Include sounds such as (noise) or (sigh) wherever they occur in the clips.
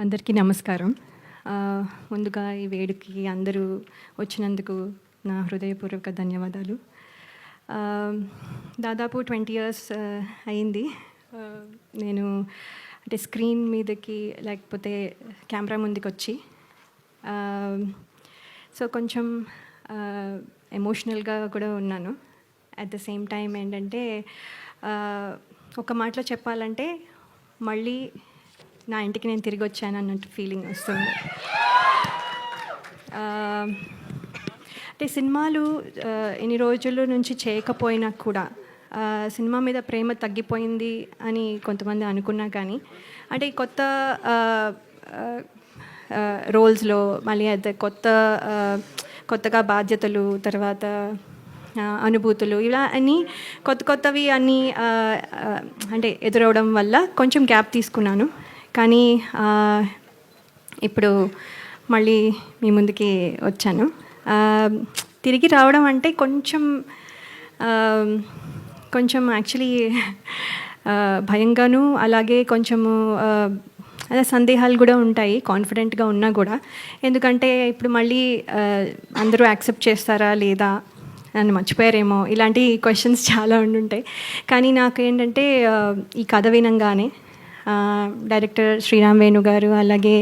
అందరికీ నమస్కారం. ముందుగా ఈ వేడుకకి అందరూ వచ్చినందుకు నా హృదయపూర్వక ధన్యవాదాలు. దాదాపు ట్వంటీ ఇయర్స్ అయింది. నేను అంటే స్క్రీన్ మీదకి లేకపోతే కెమెరా ముందుకు వచ్చి సో కొంచెం ఎమోషనల్గా కూడా ఉన్నాను. అట్ ద సేమ్ టైం ఏంటంటే ఒక మాటలో చెప్పాలంటే మళ్ళీ నా ఇంటికి నేను తిరిగి వచ్చాను అన్నట్టు ఫీలింగ్ వస్తుంది. అంటే సినిమాలు ఎన్ని రోజుల నుంచి చేయకపోయినా కూడా సినిమా మీద ప్రేమ తగ్గిపోయింది అని కొంతమంది అనుకున్నా కానీ అంటే కొత్త రోల్స్లో మళ్ళీ అయితే కొత్త కొత్తగా బాధ్యతలు తర్వాత అనుభూతులు ఇలా అన్నీ కొత్త కొత్తవి అన్నీ అంటే ఎదురవడం వల్ల కొంచెం గ్యాప్ తీసుకున్నాను. కానీ ఇప్పుడు మళ్ళీ మీ ముందుకి వచ్చాను. తిరిగి రావడం అంటే కొంచెం కొంచెం యాక్చువల్లీ భయంగాను అలాగే కొంచెము అదే సందేహాలు కూడా ఉంటాయి కాన్ఫిడెంట్గా ఉన్నా కూడా. ఎందుకంటే ఇప్పుడు మళ్ళీ అందరూ యాక్సెప్ట్ చేస్తారా లేదా నన్ను మర్చిపోయారేమో ఇలాంటి క్వశ్చన్స్ చాలా ఉండుంటాయి. కానీ నాకు ఏంటంటే ఈ కథ వినంగానే డైరెక్టర్ శ్రీరామ్ వేణు గారు అలాగే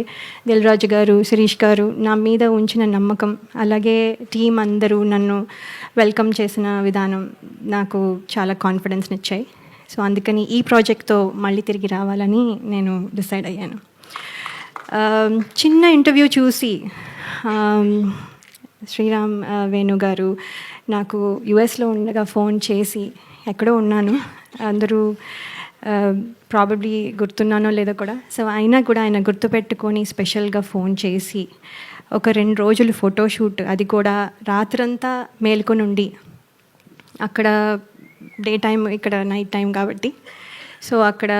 దిల్రాజు గారు శిరీష్ గారు నా మీద ఉంచిన నమ్మకం అలాగే టీం అందరూ నన్ను వెల్కమ్ చేసిన విధానం నాకు చాలా కాన్ఫిడెన్స్ని ఇచ్చాయి సో అందుకని ఈ ప్రాజెక్ట్తో మళ్ళీ తిరిగి రావాలని నేను డిసైడ్ అయ్యాను. చిన్న ఇంటర్వ్యూ చూసి శ్రీరామ్ వేణు గారు నాకు యుఎస్లో ఉండగా ఫోన్ చేసి ఎక్కడో ఉన్నాను. అందరూ ప్రాబబ్లీ గుర్తున్నానో లేదో కూడా. సో అయినా కూడా ఆయన గుర్తుపెట్టుకొని స్పెషల్గా ఫోన్ చేసి ఒక రెండు రోజులు ఫోటోషూట్ అది కూడా రాత్రంతా మేల్కొని ఉండి అక్కడ డే టైం ఇక్కడ నైట్ టైం కాబట్టి. సో అక్కడ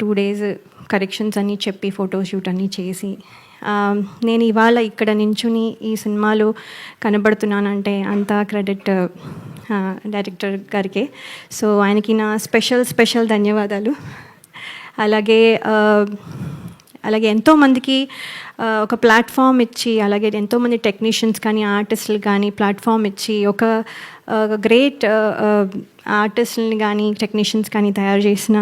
టూ డేస్ కరెక్షన్స్ అన్నీ చెప్పి ఫోటోషూట్ అన్నీ చేసి నేను ఇవాళ ఇక్కడ నించుని ఈ సినిమాలో కనబడుతున్నానంటే అంతా క్రెడిట్ డైరెక్టర్ గారికే. సో ఆయనకి నా స్పెషల్ స్పెషల్ ధన్యవాదాలు. అలాగే అలాగే ఎంతోమందికి ఒక ప్లాట్ఫామ్ ఇచ్చి అలాగే ఎంతోమంది టెక్నీషియన్స్ కానీ ఆర్టిస్టులు కానీ ప్లాట్ఫామ్ ఇచ్చి ఒక గ్రేట్ ఆర్టిస్టులని కానీ టెక్నీషియన్స్ కానీ తయారు చేసిన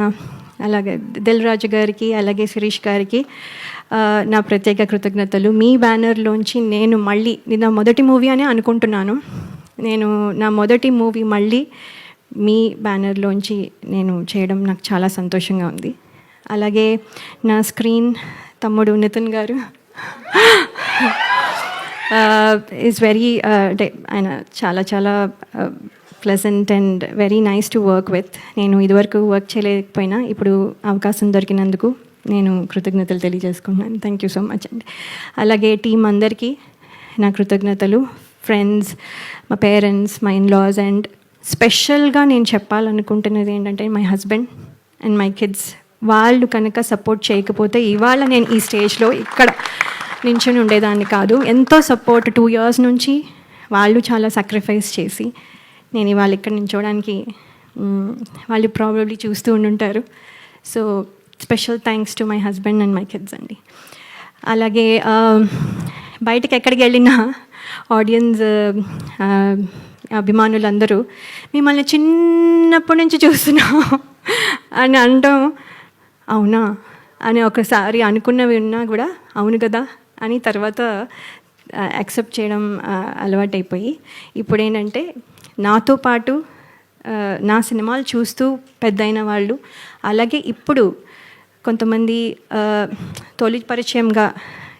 అలాగే దిల్ రాజు గారికి అలాగే శిరీష్ గారికి నా ప్రత్యేక కృతజ్ఞతలు. మీ బ్యానర్లోంచి నేను మళ్ళీ నిన్న నా మొదటి మూవీ అని అనుకుంటున్నాను. నేను నా మొదటి మూవీ మళ్ళీ మీ బ్యానర్లోంచి నేను చేయడం నాకు చాలా సంతోషంగా ఉంది. అలాగే నా స్క్రీన్ తమ్ముడు నితిన్ గారు (laughs) ఈజ్ వెరీ అంటే ఆయన చాలా చాలా pleasant and very nice to work with నేను ఇదివరకు వర్క్ చేయలేకపోయినా ఇప్పుడు అవకాశం దొరికినందుకు నేను కృతజ్ఞతలు తెలియజేసుకున్నాను థ్యాంక్ యూ సో మచ్ అండి అలాగే టీం అందరికీ నా కృతజ్ఞతలు. ఫ్రెండ్స్ మా పేరెంట్స్ మై ఇన్లాస్ అండ్ స్పెషల్గా నేను చెప్పాలనుకుంటున్నది ఏంటంటే my husband and my kids వాళ్ళు కనుక సపోర్ట్ చేయకపోతే ఇవాళ నేను ఈ స్టేజ్లో ఇక్కడ నించుని ఉండేదాన్ని కాదు ఎంతో సపోర్ట్ టూ ఇయర్స్ నుంచి వాళ్ళు చాలా సాక్రిఫైస్ చేసి నేను ఇవాళ ఇక్కడ నించోడానికి వాళ్ళు ప్రాబ్లమ్లీ చూస్తూ ఉండుంటారు so special thanks to my husband and my kids అండి అలాగే బయటకు ఎక్కడికి వెళ్ళినా ఆడియన్స్ అభిమానులందరూ మిమ్మల్ని చిన్నప్పటి నుంచి చూస్తున్నాం అని అనడం అవునా? అని ఒకసారి అనుకున్నవి ఉన్నా కూడా అవును కదా అని తర్వాత యాక్సెప్ట్ చేయడం అలవాటైపోయి ఇప్పుడు ఏంటంటే నాతో పాటు నా సినిమాలు చూస్తూ పెద్దయిన వాళ్ళు అలాగే ఇప్పుడు కొంతమంది తొలి పరిచయంగా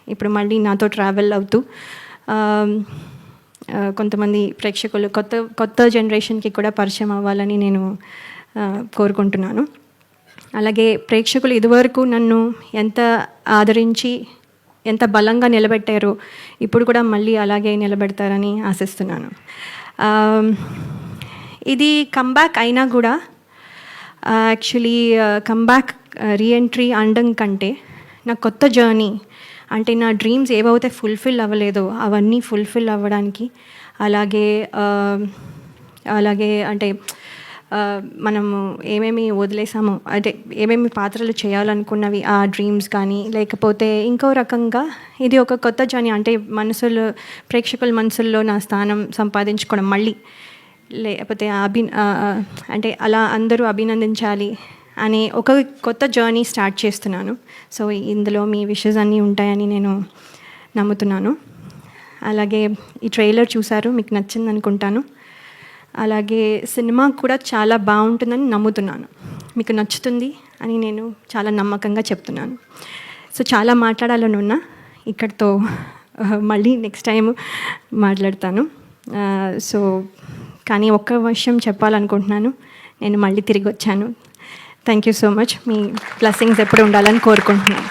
ఇప్పుడు మళ్ళీ నాతో ట్రావెల్ అవుతూ కొంతమంది ప్రేక్షకులు కొత్త కొత్త జనరేషన్కి కూడా పరిచయం అవ్వాలని నేను కోరుకుంటున్నాను. అలాగే ప్రేక్షకులు ఇదివరకు నన్ను ఎంత ఆదరించి ఎంత బలంగా నిలబెట్టారో ఇప్పుడు కూడా మళ్ళీ అలాగే నిలబెడతారని ఆశిస్తున్నాను. ఇది కంబ్యాక్ అయినా కూడా యాక్చువల్లీ కంబ్యాక్ రీఎంట్రీ అనడం కంటే నా కొత్త జర్నీ అంటే నా డ్రీమ్స్ ఏవైతే ఫుల్ఫిల్ అవ్వలేదో అవన్నీ ఫుల్ఫిల్ అవ్వడానికి అలాగే అలాగే అంటే మనము ఏమేమి వదిలేసామో అంటే ఏమేమి పాత్రలు చేయాలనుకున్నవి ఆ డ్రీమ్స్ కానీ లేకపోతే ఇంకో రకంగా ఇది ఒక కొత్త జర్నీ అంటే మనసులో ప్రేక్షకుల మనసుల్లో నా స్థానం సంపాదించుకోవడం మళ్ళీ లేకపోతే అభి అంటే అలా అందరూ అభినందించాలి అనే ఒక కొత్త జర్నీ స్టార్ట్ చేస్తున్నాను. సో ఇందులో మీ విషెస్ అన్నీ ఉంటాయని నేను నమ్ముతున్నాను. అలాగే ఈ ట్రైలర్ చూసారు మీకు నచ్చింది అనుకుంటాను అలాగే సినిమా కూడా చాలా బాగుంటుందని నమ్ముతున్నాను. మీకు నచ్చుతుంది అని నేను చాలా నమ్మకంగా చెప్తున్నాను. సో చాలా మాట్లాడాలని ఉన్నా ఇక్కడితో మళ్ళీ నెక్స్ట్ టైం మాట్లాడతాను. సో కానీ ఒక్క విషయం చెప్పాలనుకుంటున్నాను. నేను మళ్ళీ తిరిగి వచ్చాను. థ్యాంక్ యూ సో మచ్ మీ బ్లెస్సింగ్స్ ఎప్పుడు ఉండాలని కోరుకుంటున్నాను